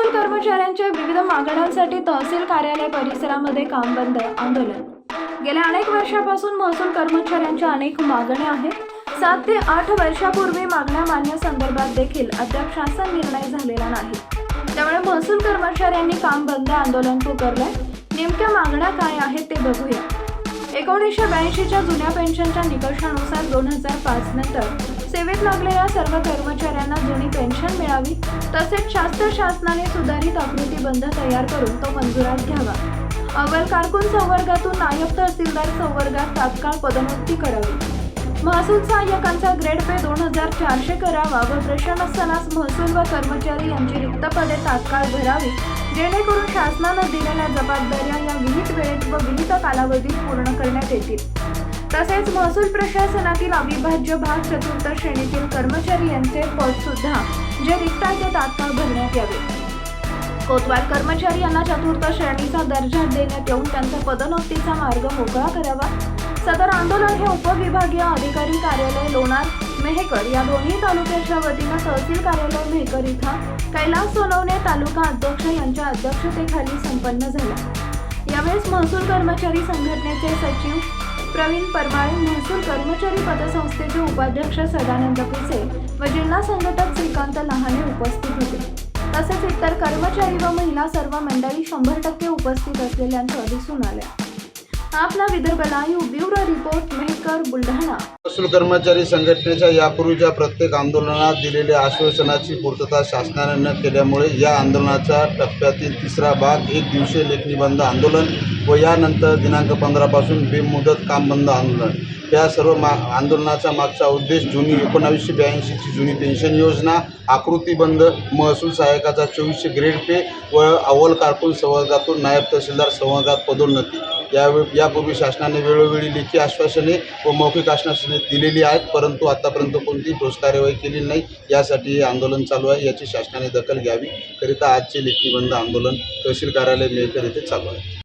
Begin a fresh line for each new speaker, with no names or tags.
कर्मचाऱ्यांच्या विविध मागण्यांसाठी तहसील कार्यालय परिसरामध्ये काम बंद आंदोलन. गेल्या अनेक वर्षापासून महसूल कर्मचाऱ्यांच्या अनेक मागण्या आहेत. सात ते आठ वर्षापूर्वी मागण्या मान्य संदर्भात देखील अद्याप शासन निर्णय झालेला नाही. त्यामुळे महसूल कर्मचाऱ्यांनी काम बंद आंदोलन पुकारलंय. नेमक्या मागण्या काय आहेत ते बघूया. एकोणीसशे ब्याऐंशीच्या जुन्या पेन्शनच्या निकषानुसार दोन हजार पाच नंतर सेवेत लागलेल्या सर्व कर्मचाऱ्यांना जुनी पेन्शन मिळावी तसेच शास्त्र शासनाने सुधारित आकृतीबंध तयार करून तो मंजुरात घ्यावा. अव्वल कारकून संवर्गातून नायब तहसीलदार संवर्गात तात्काळ पदोन्नती करावी. महसूल सहाय्यकांचा ग्रेड पे दोन हजार चारशे करावा व प्रशासनास महसूल व कर्मचारी यांची रिक्त पदे तात्काळ भरावी जेणेकरून शासनानं दिलेल्या जबाबदाऱ्या या विहित वेळेत व विहित कालावधीत पूर्ण करण्यात येतील. तसेच महसूल प्रशासनातील अविभाज्य भाग चतुर्थ श्रेणीतील कर्मचारी यांचे पद सुद्धा जे रिक्त आहे ते तात्काळ भरण्यात यावे. कोतवाल कर्मचारी यांना चतुर्थ श्रेणीचा दर्जा देण्यात येऊन त्यांचा पदोन्नतीचा मार्ग मोकळा करावा. सदर आंदोलन हे उपविभागीय अधिकारी कार्यालय लोणार मेहकर या दोन्ही तालुक्याच्या वतीनं तहसील कार्यालय मेहकर इथं कैलास सोनवणे तालुका अध्यक्ष यांच्या अध्यक्षतेखाली संपन्न झाला. यावेळेस महसूल कर्मचारी संघटनेचे सचिव प्रवीण परमाळे महसूल कर्मचारी पतसंस्थेचे उपाध्यक्ष सदानंद पिसे व जिल्हा संघटक श्रीकांत लहाने उपस्थित होते. तसेच इतर कर्मचारी व महिला सर्व मंडळी शंभर टक्के उपस्थित असलेल्यांचं दिसून आल्या. आपला Vidarbha live bureau report Mehkar Buldhana.
महसूल कर्मचारी संघटनेच्या यापूर्वीच्या प्रत्येक आंदोलनात दिलेल्या आश्वासनाची पूर्तता शासनाने न केल्यामुळे या आंदोलनाच्या टप्प्यातील तिसरा भाग एक दिवसीय लेखणी बंद आंदोलन व यानंतर दिनांक पंधरापासून बेमुदत काम बंद आंदोलन. या सर्व मा आंदोलनाचा मागचा उद्देश जुनी एकोणावीसशे ब्याऐंशीची जुनी पेन्शन योजना आकृतीबंद महसूल सहाय्यकाचा चोवीसशे ग्रेड पे व अव्वल कारकून संवर्गातून नायब तहसीलदार संवर्गात पदोन्नती. यावेळी यापूर्वी शासनाने वेळोवेळी लेखी आश्वासने व मौखिक आश्वासने दिलेली आहेत परंतु आतापर्यंत कोणतीही ठोस कार्यवाही केली नाही यासाठी हे आंदोलन चालू आहे याची शासनाने दखल घ्यावी करिता आजचे लेखी बंद आंदोलन तहसील कार्यालय मेहकर येथे चालू आहे.